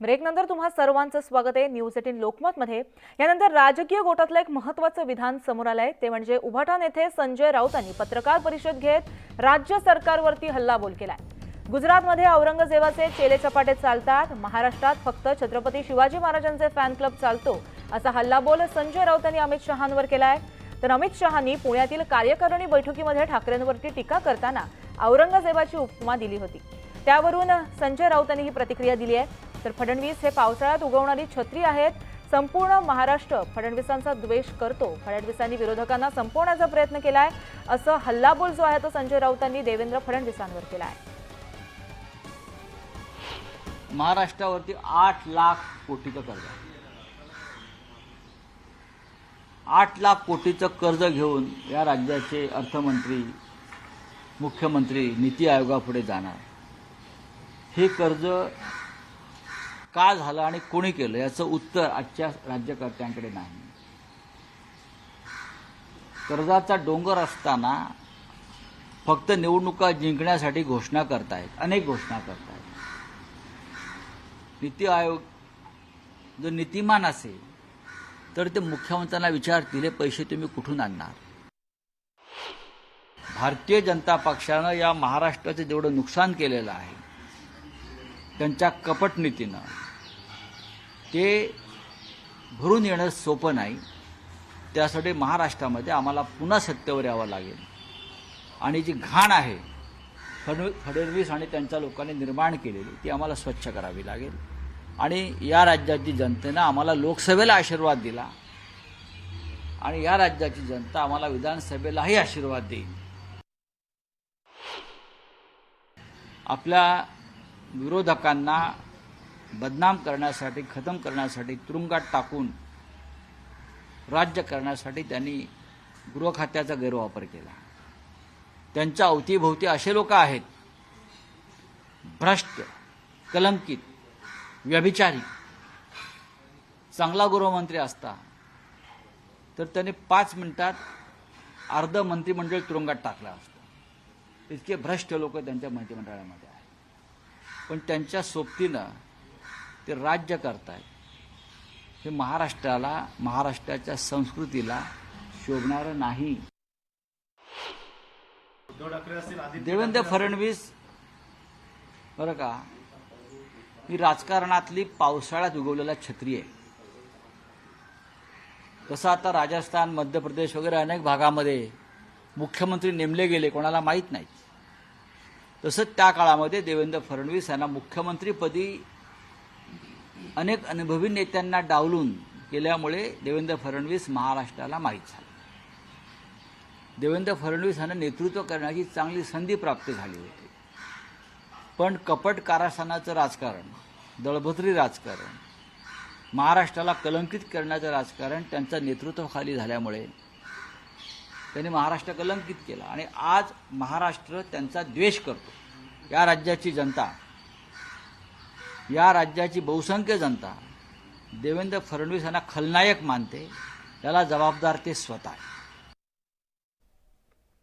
ब्रेकनंतर तुम्हा सर्वांचं स्वागत आहे. न्यूज एटीन लोकमतमध्ये. यानंतर राजकीय गोटातलं एक महत्त्वाचं विधान समोर आलंय. ते म्हणजे उभाटान येथे संजय राऊतांनी पत्रकार परिषद घेत राज्य सरकारवरती हल्लाबोल केलाय. गुजरातमध्ये औरंगजेबाचे चेले चपाटे चालतात. महाराष्ट्रात फक्त छत्रपती शिवाजी महाराजांचे फॅन क्लब चालतो असा हल्लाबोल संजय राऊतांनी अमित शहांवर केलाय. तर अमित शहांनी पुण्यातील कार्यकारिणी बैठकीमध्ये ठाकरेंवरती टीका करताना औरंगजेबाची उपमा दिली होती. त्यावरून संजय राऊतांनी ही प्रतिक्रिया दिली आहे. तर फडणवीस हे पावसाळ्यात उगवणारी छत्री आहेत. संपूर्ण महाराष्ट्र फडणवीसांचा द्वेष करतो. फडणवीसांनी विरोधकांना संपवण्याचा प्रयत्न केलाय. असं हल्लाबोल जो आहे तो संजय राऊतांनी देवेंद्र फडणवीसांवर केला आहे महाराष्ट्रावरती आठ लाख कोटीचं कर्ज आठ लाख कोटीचं कर्ज घेऊन या राज्याचे अर्थमंत्री मुख्यमंत्री नीती आयोगापुढे जाणार. हे कर्ज का झालं आणि कोणी केलं याचं उत्तर आजच्या राज्यकर्त्यांकडे नाही. कर्जाचा डोंगर असताना फक्त निवडणुका जिंकण्यासाठी घोषणा करतायत अनेक घोषणा करतायत. नीती आयोग जर नीतिमान असेल तर ते मुख्यमंत्र्यांना विचारतील हे पैसे तुम्ही कुठून आणणार? भारतीय जनता पक्षानं या महाराष्ट्राचं जेवढं नुकसान केलेलं आहे त्यांच्या कपटनीतीनं ते भरून येणं सोपं नाही. त्यासाठी महाराष्ट्रामध्ये आम्हाला पुन्हा सत्तेवर यावं लागेल. आणि जी घाण आहे फड फडणवीस आणि त्यांच्या लोकांनी निर्माण केलेली ती आम्हाला स्वच्छ करावी लागेल. आणि या राज्याची जनतेनं आम्हाला लोकसभेला आशीर्वाद दिला. आणि या राज्याची जनता आम्हाला विधानसभेलाही आशीर्वाद देईल. आपल्या विरोधकांना बदनाम करण्यासाठी खतम करण्यासाठी तुरुंगात टाकून राज्य करण्यासाठी त्यांनी गृहखात्याचा गैरवापर केला. त्यांच्या अवतीभोवती असे लोक आहेत भ्रष्ट कलंकित व्यभिचारी. चांगला गृहमंत्री असता तर त्याने पाच मिनिटात अर्ध मंत्रिमंडळ तुरुंगात टाकलं असतं. इतके भ्रष्ट लोक त्यांच्या मंत्रिमंडळामध्ये आहेत. पण त्यांच्या सोबतीनं ते राज्य करतायत. हे महाराष्ट्राला महाराष्ट्राच्या संस्कृतीला शोभणारं नाही. देवेंद्र फडणवीस बरं का ही राजकारणातली पावसाळ्यात उगवलेला छत्री आहे. तसं आता राजस्थान मध्य प्रदेश वगैरे अनेक भागामध्ये मुख्यमंत्री नेमले गेले कोणाला माहीत नाही. तसंच त्या काळामध्ये देवेंद्र फडणवीस यांना मुख्यमंत्रीपदी अनेक अनुभवी नेत्यांना डावलून केल्यामुळे देवेंद्र फडणवीस महाराष्ट्राला माहीत झाले. देवेंद्र फडणवीस यांना नेतृत्व करण्याची चांगली संधी प्राप्त झाली होती. पण कपट कारस्थानाचं राजकारण दळभद्री राजकारण महाराष्ट्राला कलंकित करण्याचं राजकारण त्यांच्या नेतृत्वाखाली झाल्यामुळे त्यांनी महाराष्ट्र कलंकित केला. आणि आज महाराष्ट्र त्यांचा द्वेष करतो. या राज्याची जनता या राज्याची बहुसंख्य जनता देवेंद्र फडणवीस यांना खलनायक मानते. त्याला जबाबदार ते स्वतः आहे.